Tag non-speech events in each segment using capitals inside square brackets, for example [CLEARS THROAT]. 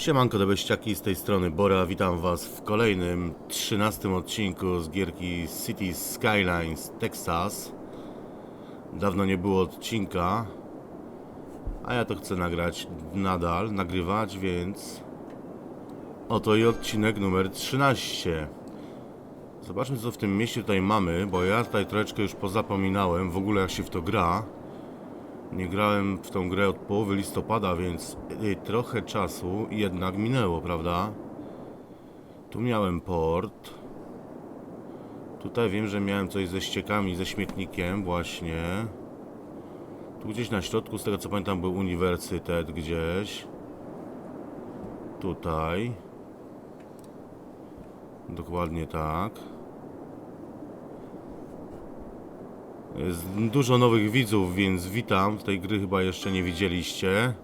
Siemanko debeściaki, z tej strony Bora, witam was w kolejnym, trzynastym odcinku z gierki City Skylines Texas. Dawno nie było odcinka, a ja to chcę nagrać nadal, nagrywać, więc oto i odcinek numer 13. Zobaczmy co w tym mieście tutaj mamy, bo ja tutaj troszeczkę już pozapominałem w ogóle jak się w to gra. Nie grałem w tą grę od połowy listopada, więc trochę czasu jednak minęło, prawda? Tu miałem port. Tutaj wiem, że miałem coś ze ściekami, ze śmietnikiem właśnie. Tu gdzieś na środku, z tego co pamiętam, był uniwersytet gdzieś. Tutaj. Dokładnie tak. Jest dużo nowych widzów, więc witam. Tej gry chyba jeszcze nie widzieliście.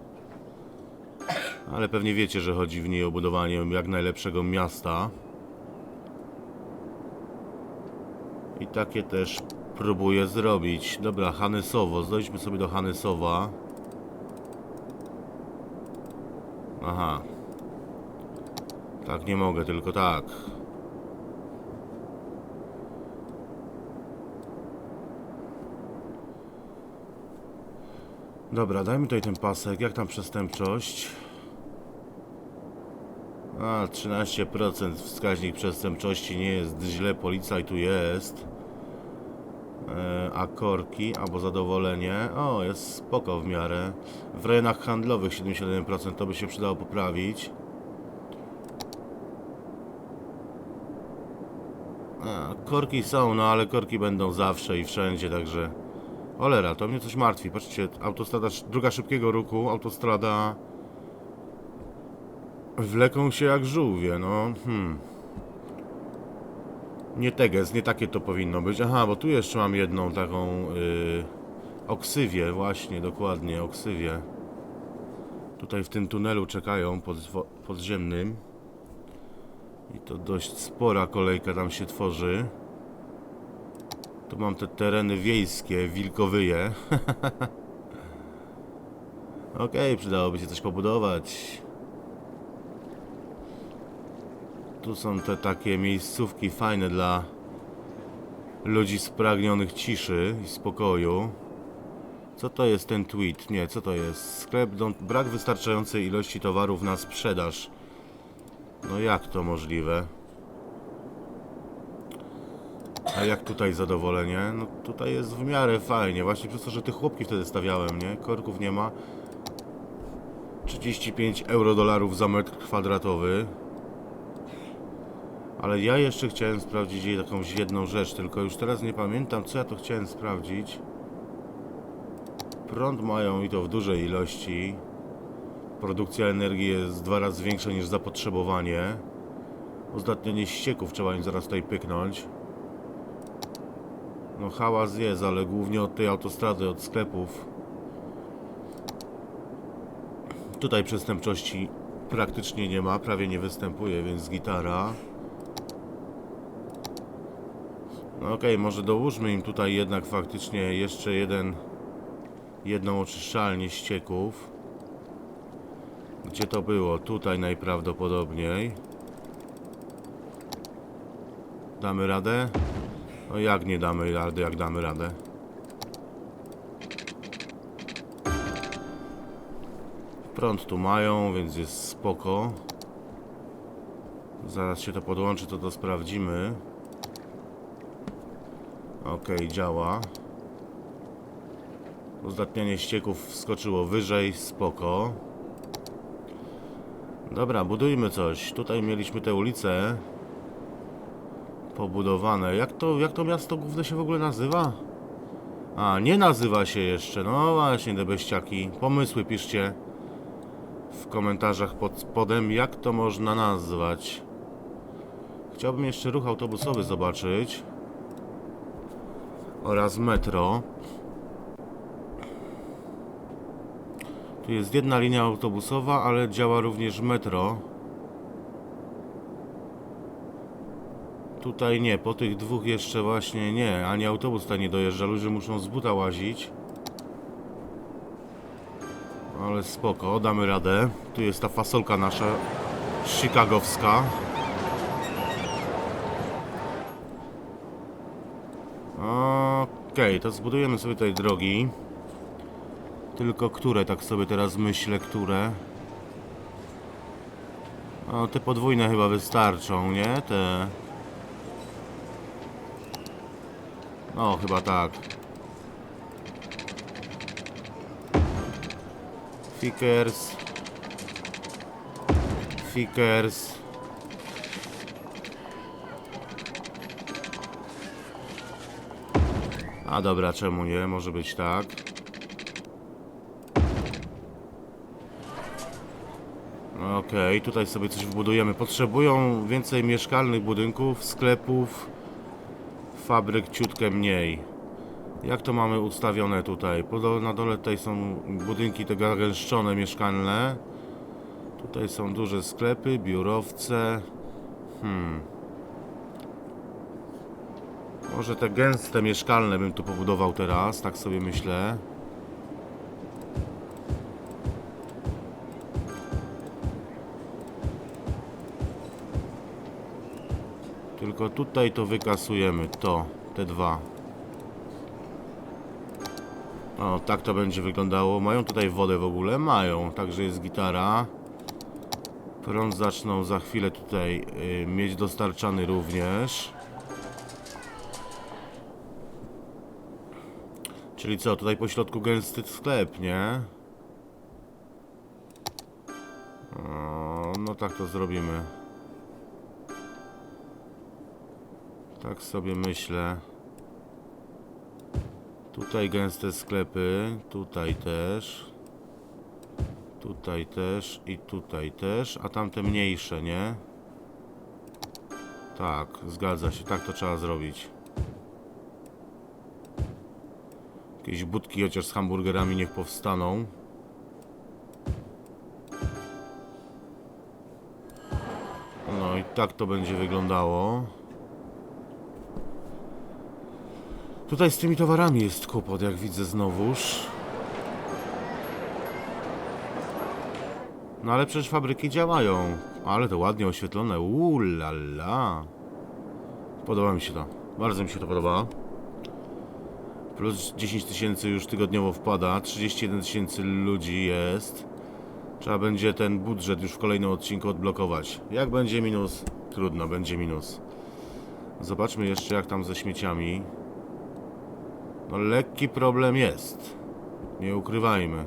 Ale pewnie wiecie, że chodzi w niej o budowanie jak najlepszego miasta. I takie też próbuję zrobić. Dobra, Hanesowo. Zejdźmy sobie do Hanesowa. Aha. Tak nie mogę, tylko tak. Dobra, dajmy tutaj ten pasek. Jak tam przestępczość? A, 13% wskaźnik przestępczości nie jest źle, policja tu jest. E, a korki, albo zadowolenie. O, jest spoko w miarę. W rejonach handlowych 71% to by się przydało poprawić. A, korki są, no ale korki będą zawsze i wszędzie, także... Olera, to mnie coś martwi. Patrzcie, autostrada, druga szybkiego ruchu, autostrada... Wleką się jak żółwie, no. Hmm. Nie teges, nie takie to powinno być. Aha, bo tu jeszcze mam jedną taką... Yy, oksywię, właśnie, dokładnie, oksywię. Tutaj w tym tunelu czekają pod, podziemnym. I to dość spora kolejka tam się tworzy. Tu mam te tereny wiejskie, wilkowyje. [LAUGHS] Okej, przydałoby się coś pobudować. Tu są te takie miejscówki fajne dla ludzi spragnionych ciszy i spokoju. Co to jest ten tweet? Nie, co to jest? Sklep, don't, brak wystarczającej ilości towarów na sprzedaż. No jak to możliwe? A jak tutaj zadowolenie? No tutaj jest w miarę fajnie, właśnie przez to, że tych chłopki wtedy stawiałem, nie? Korków nie ma. 35 euro dolarów za metr kwadratowy. Ale ja jeszcze chciałem sprawdzić jej jakąś jedną rzecz, tylko już teraz nie pamiętam, co ja to chciałem sprawdzić. Prąd mają i to w dużej ilości. Produkcja energii jest dwa razy większa niż zapotrzebowanie. Uzdatnienie ścieków trzeba im zaraz tutaj pyknąć. No hałas jest, ale głównie od tej autostrady, od sklepów. Tutaj przestępczości praktycznie nie ma, prawie nie występuje, więc gitara. No okej, okay, może dołóżmy im tutaj jednak faktycznie jeszcze jeden jedną oczyszczalnię ścieków. Gdzie to było? Tutaj najprawdopodobniej. Damy radę? No jak nie damy rady, jak damy radę? Prąd tu mają, więc jest spoko. Zaraz się to podłączy, to to sprawdzimy. Ok, działa. Uzdatnianie ścieków wskoczyło wyżej, spoko. Dobra, budujmy coś. Tutaj mieliśmy tę ulicę pobudowane. Jak to, jak to miasto główne się w ogóle nazywa? A, nie nazywa się jeszcze. No właśnie, debeściaki. Pomysły piszcie w komentarzach pod spodem, jak to można nazwać. Chciałbym jeszcze ruch autobusowy zobaczyć. Oraz metro. Tu jest jedna linia autobusowa, ale działa również metro. Tutaj nie, po tych dwóch jeszcze właśnie nie, ani autobus tutaj nie dojeżdża, ludzie muszą z buta łazić. Ale spoko, damy radę. Tu jest ta fasolka nasza chicagowska. Okej, to zbudujemy sobie tutaj drogi. Tylko które, tak sobie teraz myślę, które. O, te podwójne chyba wystarczą, nie? Te... No, chyba tak. Fickers. Fickers. A dobra, czemu nie? Może być tak. Okej, tutaj sobie coś wbudujemy. Potrzebują więcej mieszkalnych budynków, sklepów, fabryk ciutkę mniej. Jak to mamy ustawione tutaj? Na dole tutaj są budynki te gęszczone mieszkalne. Tutaj są duże sklepy, biurowce. Hmm. Może te gęste mieszkalne bym tu pobudował teraz, tak sobie myślę. Tylko tutaj to wykasujemy, to, te dwa. O, tak to będzie wyglądało. Mają tutaj wodę w ogóle? Mają, także jest gitara. Prąd zaczną za chwilę tutaj y, mieć dostarczany również. Czyli co, tutaj po środku gęsty sklep, nie? O, no tak to zrobimy. Tak sobie myślę. Tutaj gęste sklepy, tutaj też. Tutaj też i tutaj też, a tamte mniejsze, nie? Tak, zgadza się, tak to trzeba zrobić. Jakieś budki chociaż z hamburgerami niech powstaną. No i tak to będzie wyglądało. Tutaj z tymi towarami jest kłopot, jak widzę znowuż. No ale przecież fabryki działają. Ale to ładnie oświetlone. Uuu la la. Podoba mi się to. Bardzo mi się to podoba. Plus 10 tysięcy już tygodniowo wpada. 31 tysięcy ludzi jest. Trzeba będzie ten budżet już w kolejnym odcinku odblokować. Jak będzie minus? Trudno, będzie minus. Zobaczmy jeszcze jak tam ze śmieciami. No lekki problem jest. Nie ukrywajmy.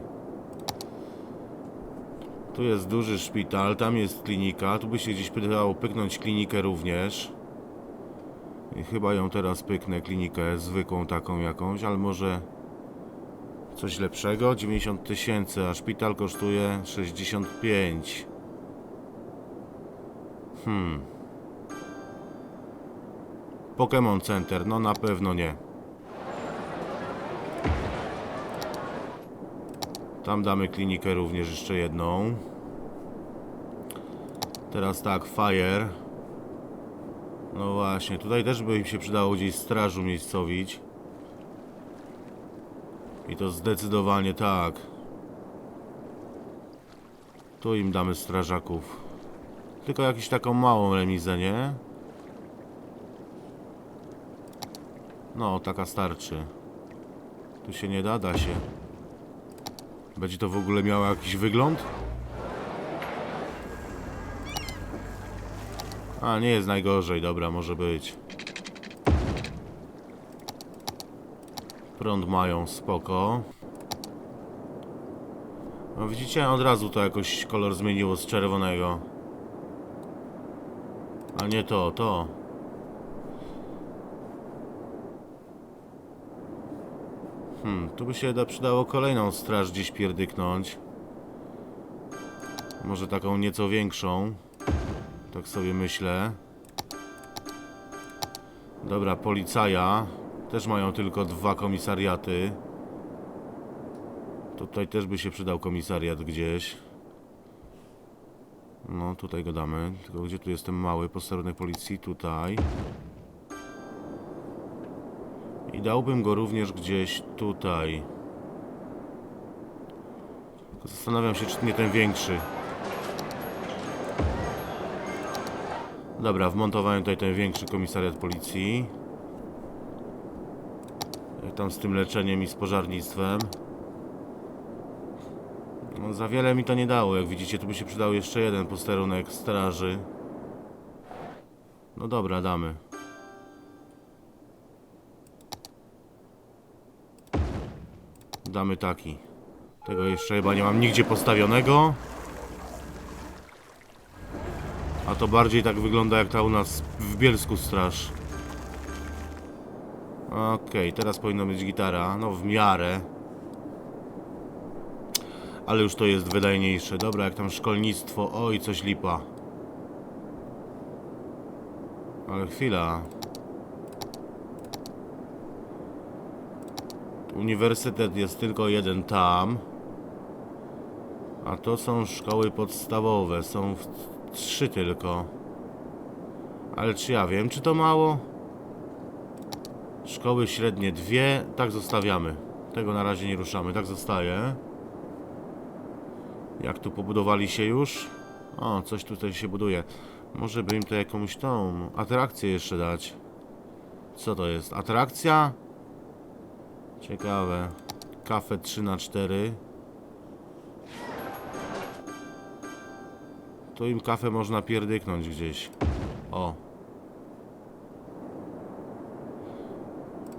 Tu jest duży szpital, tam jest klinika. Tu by się gdzieś przydało pyknąć klinikę również. I chyba ją teraz pyknę, klinikę zwykłą taką jakąś, ale może coś lepszego. 90 tysięcy, a szpital kosztuje 65. Hmm. Pokémon Center, no na pewno nie. Tam damy klinikę również jeszcze jedną. Teraz tak, Fire. No właśnie, tutaj też by im się przydało gdzieś strażu miejscowić. I to zdecydowanie tak. Tu im damy strażaków. Tylko jakąś taką małą remizę, nie? No, taka starczy. Tu się nie da, da się. Będzie to w ogóle miało jakiś wygląd? A, nie jest najgorzej, dobra, może być. Prąd mają, spoko. No widzicie, od razu to jakoś kolor zmieniło z czerwonego. A nie to, to. Hmm, tu by się da przydało kolejną straż gdzieś pierdyknąć. Może taką nieco większą. Tak sobie myślę. Dobra, policaja. Też mają tylko dwa komisariaty. Tutaj też by się przydał komisariat gdzieś. No, tutaj go damy. Tylko gdzie tu jest ten mały posterunek policji? Tutaj. Dałbym go również gdzieś tutaj. Zastanawiam się, czy nie ten większy. Dobra, wmontowałem tutaj ten większy komisariat policji. Jak tam z tym leczeniem i z pożarnictwem. No, za wiele mi to nie dało. Jak widzicie, tu by się przydał jeszcze jeden posterunek straży. No dobra, damy. Damy taki. Tego jeszcze chyba nie mam nigdzie postawionego. A to bardziej tak wygląda jak ta u nas w Bielsku straż. Okej, teraz powinna być gitara. No w miarę. Ale już to jest wydajniejsze. Dobra, jak tam szkolnictwo. Oj, coś lipa. Ale chwila. Uniwersytet jest tylko jeden tam. A to są szkoły podstawowe. Są trzy tylko. Ale czy ja wiem, czy to mało? Szkoły średnie dwie. Tak zostawiamy. Tego na razie nie ruszamy. Tak zostaje. Jak tu pobudowali się już? O, coś tutaj się buduje. Może by im to jakąś tą atrakcję jeszcze dać. Co to jest? Atrakcja? Ciekawe. Kafe 3 na 4 Tu im kafę można pierdyknąć gdzieś. O.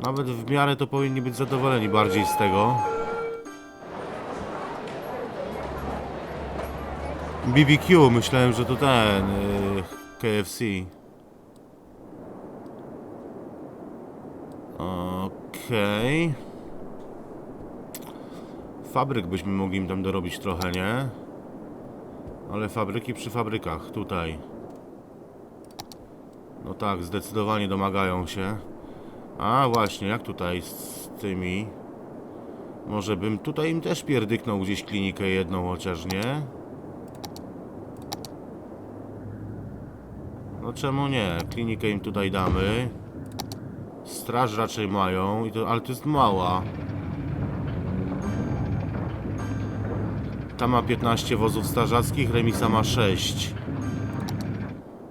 Nawet w miarę to powinni być zadowoleni bardziej z tego. BBQ, myślałem, że to ten yy, KFC. Okej. Fabryk byśmy mogli im tam dorobić trochę, nie? Ale fabryki przy fabrykach, tutaj. No tak, zdecydowanie domagają się. A właśnie, jak tutaj z tymi? Może bym tutaj im też pierdyknął gdzieś klinikę jedną chociaż, nie? No czemu nie? Klinikę im tutaj damy. Straż raczej mają, i to, ale to jest mała. Ta ma 15 wozów strażackich, remisa ma 6.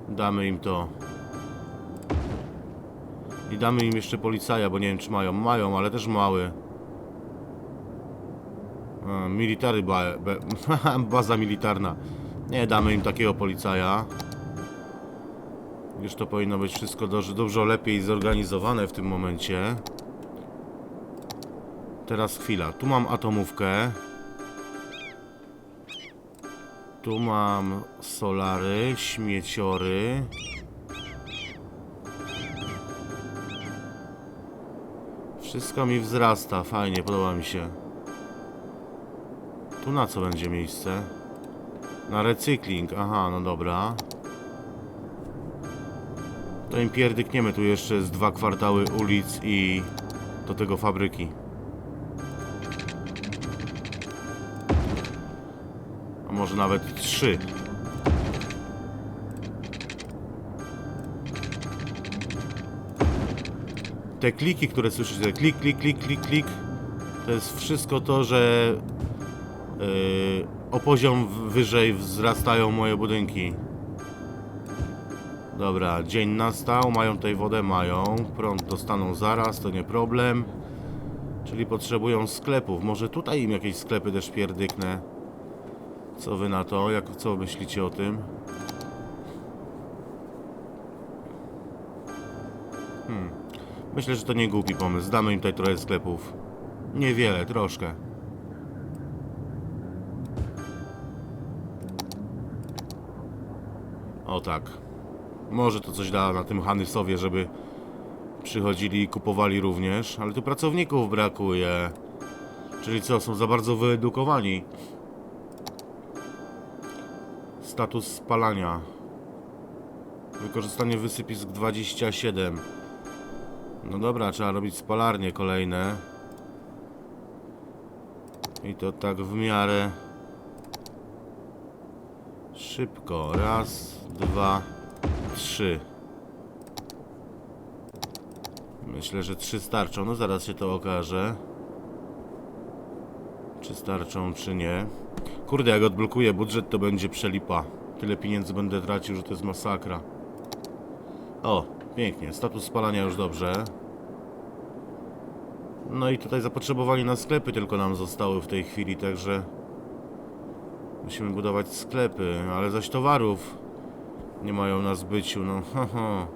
Damy im to. I damy im jeszcze policaja, bo nie wiem czy mają. Mają, ale też mały. Military ba [LAUGHS] baza militarna. Nie damy im takiego policaja. Już to powinno być wszystko dobrze, dobrze lepiej zorganizowane w tym momencie. Teraz chwila. Tu mam atomówkę. Tu mam solary, śmieciory. Wszystko mi wzrasta, fajnie, podoba mi się. Tu na co będzie miejsce? Na recykling, aha, no dobra. To im pierdykniemy tu jeszcze z dwa kwartały ulic i do tego fabryki. Może nawet trzy. Te kliki, które słyszycie, klik, klik, klik, klik, klik, to jest wszystko to, że yy, o poziom wyżej wzrastają moje budynki. Dobra, dzień nastał, mają tutaj wodę, mają, prąd dostaną zaraz, to nie problem. Czyli potrzebują sklepów, może tutaj im jakieś sklepy też pierdyknę. Co wy na to? Jak, co myślicie o tym? Hmm. Myślę, że to nie głupi pomysł. Damy im tutaj trochę sklepów. Niewiele, troszkę. O tak. Może to coś da na tym Hanysowie, żeby przychodzili i kupowali również, ale tu pracowników brakuje. Czyli co, są za bardzo wyedukowani. Status spalania. Wykorzystanie wysypisk 27. No dobra, trzeba robić spalarnie kolejne. I to tak w miarę szybko. Raz, dwa, trzy. Myślę, że trzy starczą. No zaraz się to okaże. Czy starczą, czy nie. Kurde, jak odblokuję budżet, to będzie przelipa. Tyle pieniędzy będę tracił, że to jest masakra. O, pięknie. Status spalania już dobrze. No i tutaj zapotrzebowanie na sklepy tylko nam zostały w tej chwili, także... Musimy budować sklepy, ale zaś towarów nie mają na zbyciu, no haha.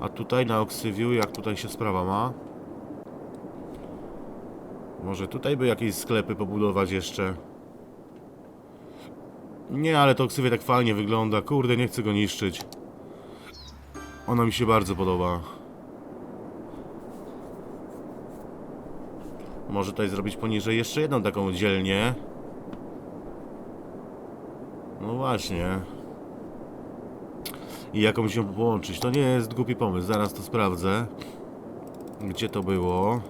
A tutaj na Oksywiu, jak tutaj się sprawa ma? Może tutaj by jakieś sklepy pobudować jeszcze? Nie, ale to Oksywie tak fajnie wygląda. Kurde, nie chcę go niszczyć. Ona mi się bardzo podoba. Może tutaj zrobić poniżej jeszcze jedną taką dzielnię. No właśnie. I jakąś ją połączyć. To nie jest głupi pomysł. Zaraz to sprawdzę. Gdzie to było?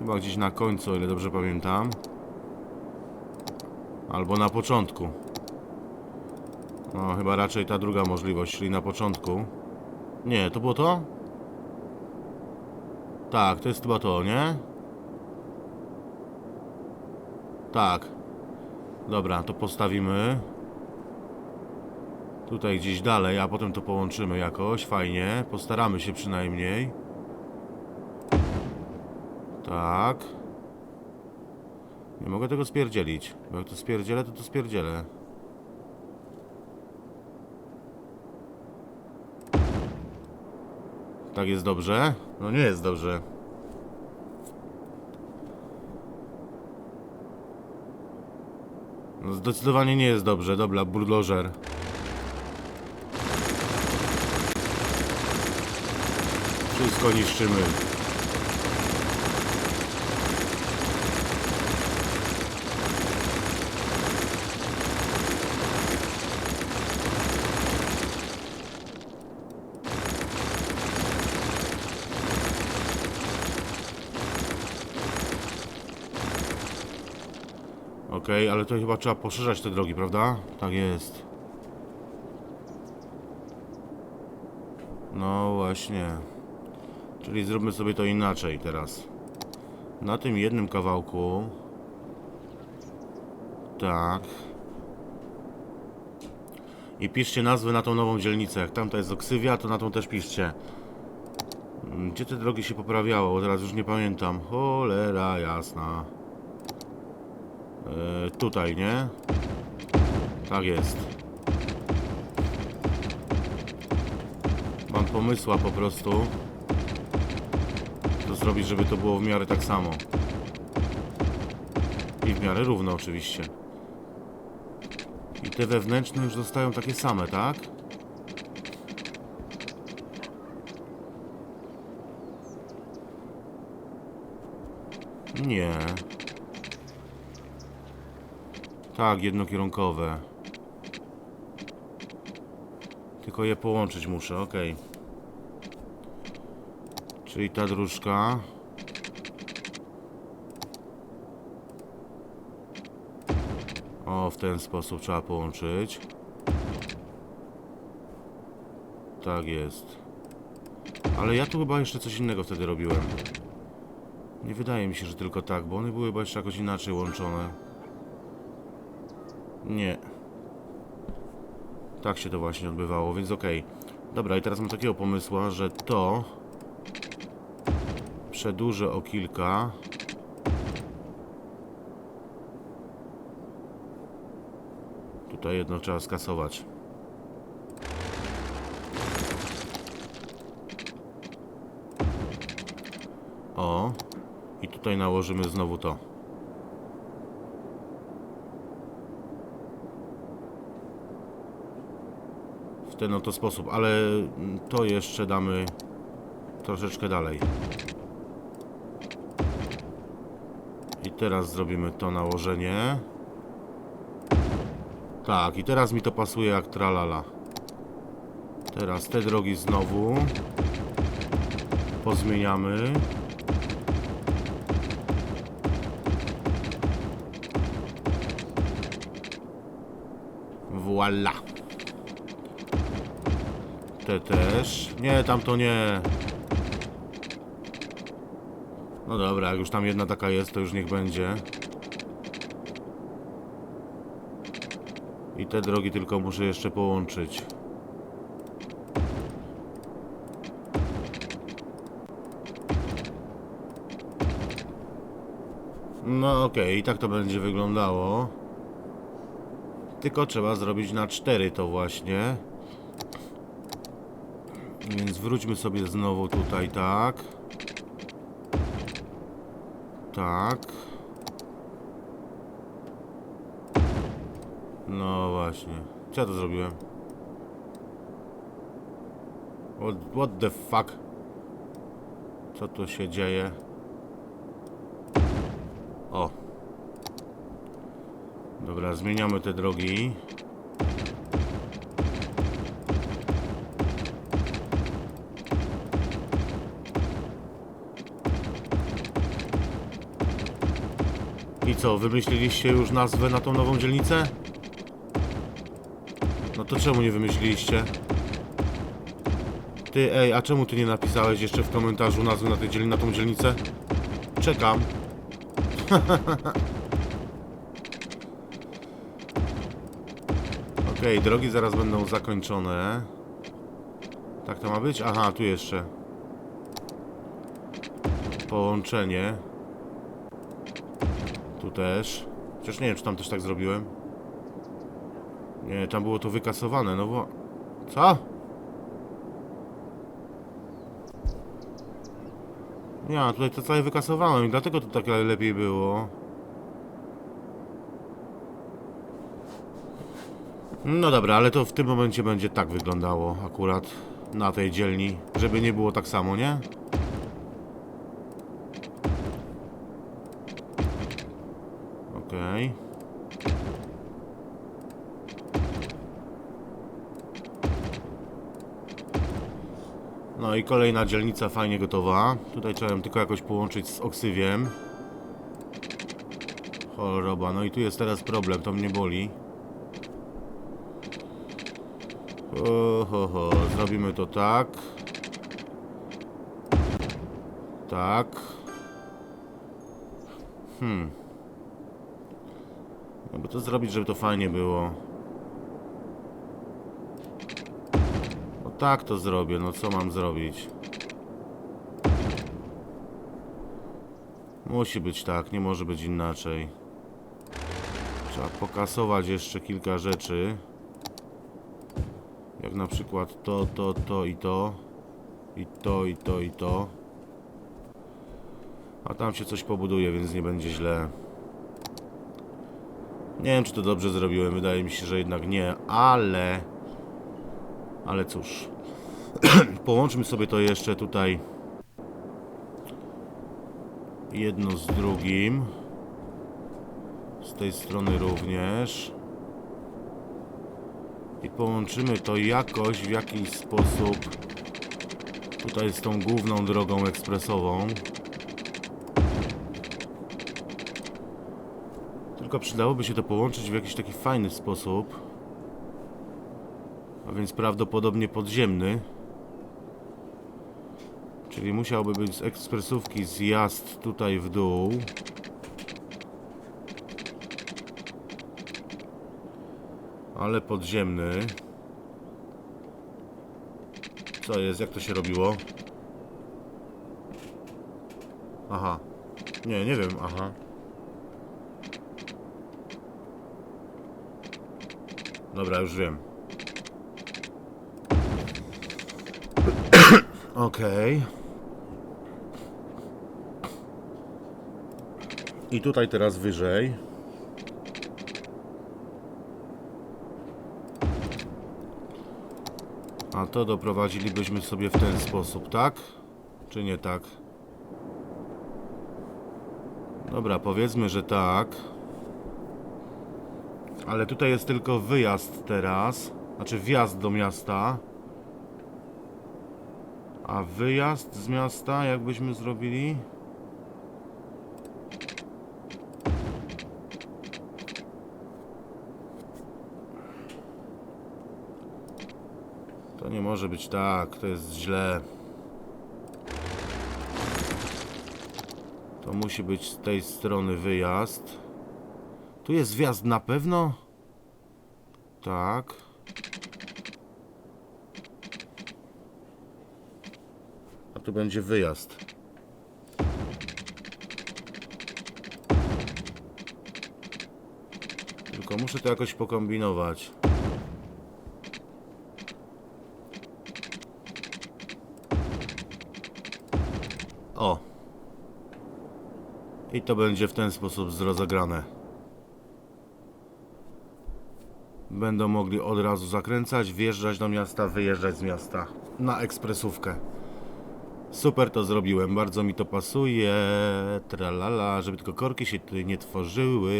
Chyba gdzieś na końcu, o ile dobrze pamiętam. Albo na początku. No, chyba raczej ta druga możliwość, czyli na początku. Nie, to było to? Tak, to jest chyba to, nie? Tak. Dobra, to postawimy. Tutaj gdzieś dalej, a potem to połączymy jakoś. Fajnie. Postaramy się przynajmniej. Tak. Nie mogę tego spierdzielić. Bo jak to spierdzielę, to to spierdzielę. Tak jest dobrze? No nie jest dobrze. No zdecydowanie nie jest dobrze. Dobra, buldożer. Wszystko niszczymy. Okej, ale to chyba trzeba poszerzać te drogi, prawda? Tak jest. No właśnie. Czyli zróbmy sobie to inaczej teraz. Na tym jednym kawałku. Tak. I piszcie nazwy na tą nową dzielnicę. Jak tamta jest Oksywia, to na tą też piszcie. Mm, Gdzie te drogi się poprawiało? Teraz już nie pamiętam. Cholera jasna. E, tutaj, nie? Tak jest. Mam pomysła po prostu. To zrobić, żeby to było w miarę tak samo. I w miarę równo oczywiście. I te wewnętrzne już zostają takie same, tak? Nie. Tak, jednokierunkowe. Tylko je połączyć muszę, ok. Czyli ta dróżka. O, w ten sposób trzeba połączyć. Tak jest. Ale ja tu chyba jeszcze coś innego wtedy robiłem. Nie wydaje mi się, że tylko tak, bo one były chyba jeszcze jakoś inaczej łączone. Nie. Tak się to właśnie odbywało, więc okej. Dobra, i teraz mam takiego pomysłu, że to przedłużę o kilka. Tutaj jedno trzeba skasować. O. I tutaj nałożymy znowu to. Ten oto sposób, ale to jeszcze damy troszeczkę dalej. I teraz zrobimy to nałożenie. Tak, i teraz mi to pasuje jak tralala. Teraz te drogi znowu pozmieniamy. Voila. Te też. Nie, tam to nie. No dobra, jak już tam jedna taka jest, to już niech będzie. I te drogi tylko muszę jeszcze połączyć. No okej, i tak to będzie wyglądało. Tylko trzeba zrobić na 4 to właśnie. Więc wróćmy sobie znowu tutaj, tak. Tak. No właśnie. Co ja to zrobiłem? What, what the fuck? Co tu się dzieje? O. Dobra, zmieniamy te drogi. Co, wymyśliliście już nazwę na tą nową dzielnicę? No to czemu nie wymyśliliście? Ty, ej, a czemu ty nie napisałeś jeszcze w komentarzu nazwy na, tej dzielni na tą dzielnicę? Czekam. [LAUGHS] Okej, drogi zaraz będą zakończone. Tak to ma być? Aha, tu jeszcze. Połączenie. Tu też. Chociaż nie wiem, czy tam też tak zrobiłem. Nie, tam było to wykasowane, no bo... Co? Nie, a tutaj to całe wykasowałem i dlatego to tak lepiej było. No dobra, ale to w tym momencie będzie tak wyglądało akurat na tej dzielni, żeby nie było tak samo, nie? Okej. No i kolejna dzielnica fajnie gotowa. Tutaj trzeba ją tylko jakoś połączyć z oksywiem. Choroba, no i tu jest teraz problem, to mnie boli. Ho, ho. Zrobimy to tak. Tak. Hmm. Jakby to zrobić, żeby to fajnie było. Tak to zrobię, no co mam zrobić? Musi być tak, nie może być inaczej. Trzeba pokasować jeszcze kilka rzeczy. Jak na przykład to, to, to i to. I to, i to, i to. A tam się coś pobuduje, więc nie będzie źle. Nie wiem, czy to dobrze zrobiłem. Wydaje mi się, że jednak nie, ale... Ale cóż. [CLEARS THROAT] Połączmy sobie to jeszcze tutaj. Jedno z drugim. Z tej strony również. I połączymy to jakoś, w jakiś sposób. Tutaj z tą główną drogą ekspresową. Tylko przydałoby się to połączyć w jakiś taki fajny sposób. A więc prawdopodobnie podziemny. Czyli musiałby być z ekspresówki zjazd tutaj w dół. Ale podziemny. Co jest? Jak to się robiło? Aha. Nie, nie wiem, aha. Dobra, już wiem. [CLEARS THROAT] Okej. I tutaj teraz wyżej. A to doprowadzilibyśmy sobie w ten sposób, tak? Czy nie tak? Dobra, powiedzmy, że tak. Ale tutaj jest tylko wyjazd teraz. Znaczy wjazd do miasta. A wyjazd z miasta, jakbyśmy zrobili? Może być tak, to jest źle. To musi być z tej strony wyjazd. Tu jest wjazd na pewno? Tak. A tu będzie wyjazd. Tylko muszę to jakoś pokombinować. O. I to będzie w ten sposób rozegrane. Będą mogli od razu zakręcać, wjeżdżać do miasta, wyjeżdżać z miasta na ekspresówkę. Super to zrobiłem, bardzo mi to pasuje. Tralala, żeby tylko korki się tutaj nie tworzyły.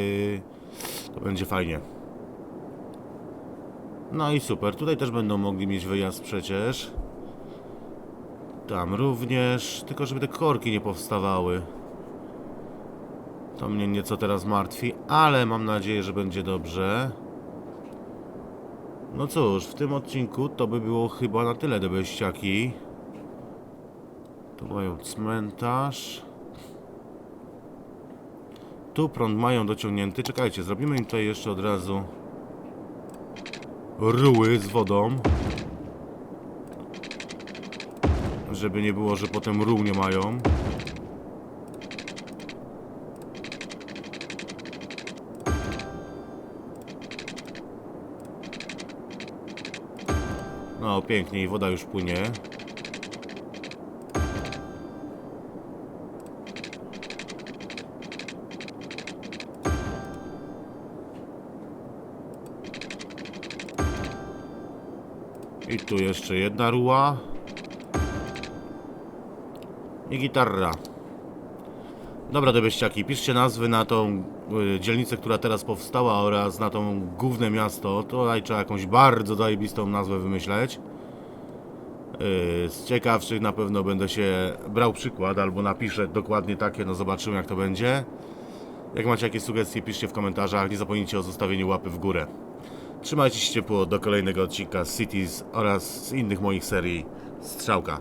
To będzie fajnie. No i super, tutaj też będą mogli mieć wyjazd przecież. Tam również, tylko żeby te korki nie powstawały. To mnie nieco teraz martwi, ale mam nadzieję, że będzie dobrze. No cóż, w tym odcinku to by było chyba na tyle, debeściaki. Tu mają cmentarz. Tu prąd mają dociągnięty. Czekajcie, zrobimy im tutaj jeszcze od razu ruły z wodą. Żeby nie było, że potem rół nie mają. Pięknie i woda już płynie. I tu jeszcze jedna ruła. I gitarra. Dobra, debeściaki, piszcie nazwy na tą y, dzielnicę, która teraz powstała oraz na tą główne miasto. To trzeba jakąś bardzo zajebistą nazwę wymyśleć. Y, z ciekawszych na pewno będę się brał przykład, albo napiszę dokładnie takie, no zobaczymy jak to będzie. Jak macie jakieś sugestie, piszcie w komentarzach. Nie zapomnijcie o zostawieniu łapy w górę. Trzymajcie się ciepło do kolejnego odcinka Cities oraz z innych moich serii. Strzałka.